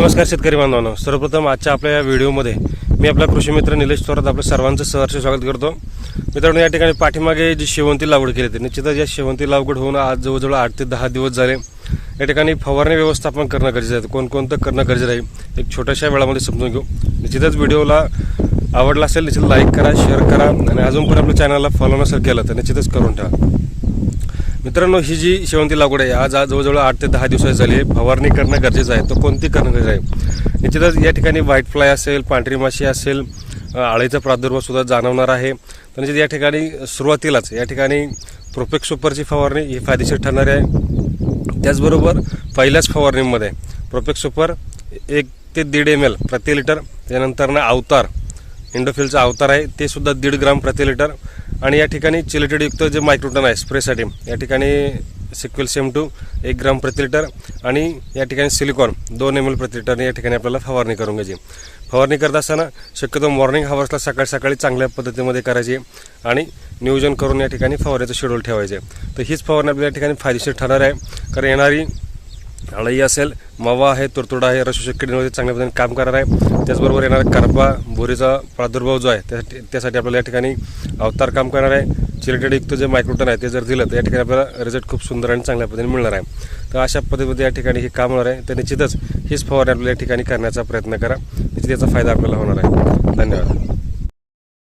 नमस्कार शेतकरी बांधवांनो. सर्वप्रथम आजच्या आपल्या या व्हिडिओमध्ये मी आपला कृषी मित्र निलेश थोरात आपल्या सर्वांचं सहर्ष स्वागत करतो. मित्रांनो या ठिकाणी पाठीमागे जी शेवंती लागवड केली होती निश्चितच या शेवंती लागवड होऊन आज जवळजवळ आठ ते दहा दिवस झाले. या ठिकाणी फवारणी व्यवस्थापन करणं गरजेचं आहे. कोणकोणतं करणं गरजेचं आहे एक छोट्याशा वेळामध्ये समजून घेऊ. निश्चितच व्हिडिओला आवडला असेल निश्चित लाईक करा शेअर करा आणि अजून पण आपल्या चॅनलला फॉलो नसेल केलं तर निश्चितच करून ठेवा. मित्रांनो ही जी शेवंती लागवड आहे आज आज जवळजवळ आठ ते दहा दिवसाची झाली आहे. फवारणी करणं गरजेचं आहे. तर कोणती करणं गरजेचं आहे? निश्चितच या ठिकाणी व्हाईट फ्लाय असेल पांढरी माशी असेल आळीचा प्रादुर्भाव सुद्धा जाणवणार आहे. तर निश्चित या ठिकाणी सुरुवातीलाच या ठिकाणी प्रोपेक्स सुपरची फवारणी ही फायदेशीर ठरणार आहे. त्याचबरोबर पहिल्याच फवारणीमध्ये प्रोपेक्स सुपर एक ते दीड एम एल प्रति लिटर त्यानंतर ना अवतार इंडोफिलचा अवतार आहे ते सुद्धा दीड ग्राम प्रति लिटर. आणि या ठिकाणी चिलेटेडयुक्त जे मायक्रोटन आहे स्प्रेसाठी या ठिकाणी सिक्वेल सेम टू एक ग्राम प्रति लिटर आणि या ठिकाणी सिलिकॉन दोन एम एल प्रति लिटर या ठिकाणी आपल्याला फवारणी करून घ्यायची. फवारणी करत असताना शक्यतो मॉर्निंग हवर्सला सकाळी सकाळी चांगल्या पद्धतीमध्ये करायची आणि नियोजन करून या ठिकाणी फवारणीचं शेड्यूल ठेवायचे. तर हीच फवारणी आपल्या या ठिकाणी फायदेशीर ठरणार आहे. कारण येणारी अळई असेल मवा आहे तुरतुडा आहे रसोषक किडीमध्ये चांगल्या पद्धतीने काम करणार आहे. त्याचबरोबर येणारा करपा बोरीचा प्रादुर्भाव जो आहे त्यासाठी त्यासाठी आपल्याला या ठिकाणी अवतार काम करणार आहे. चिलेटेडयुक्त जे मायक्रोटन आहे ते जर दिलं तर या ठिकाणी आपल्याला रिझल्ट खूप सुंदर आणि चांगल्या पद्धतीने मिळणार आहे. तर अशा पद्धतीमध्ये या ठिकाणी हे काम होणार आहे. तर निश्चितच हीच फवारणी आपल्याला या ठिकाणी करण्याचा प्रयत्न करा. निश्चित याचा फायदा आपल्याला होणार आहे. धन्यवाद.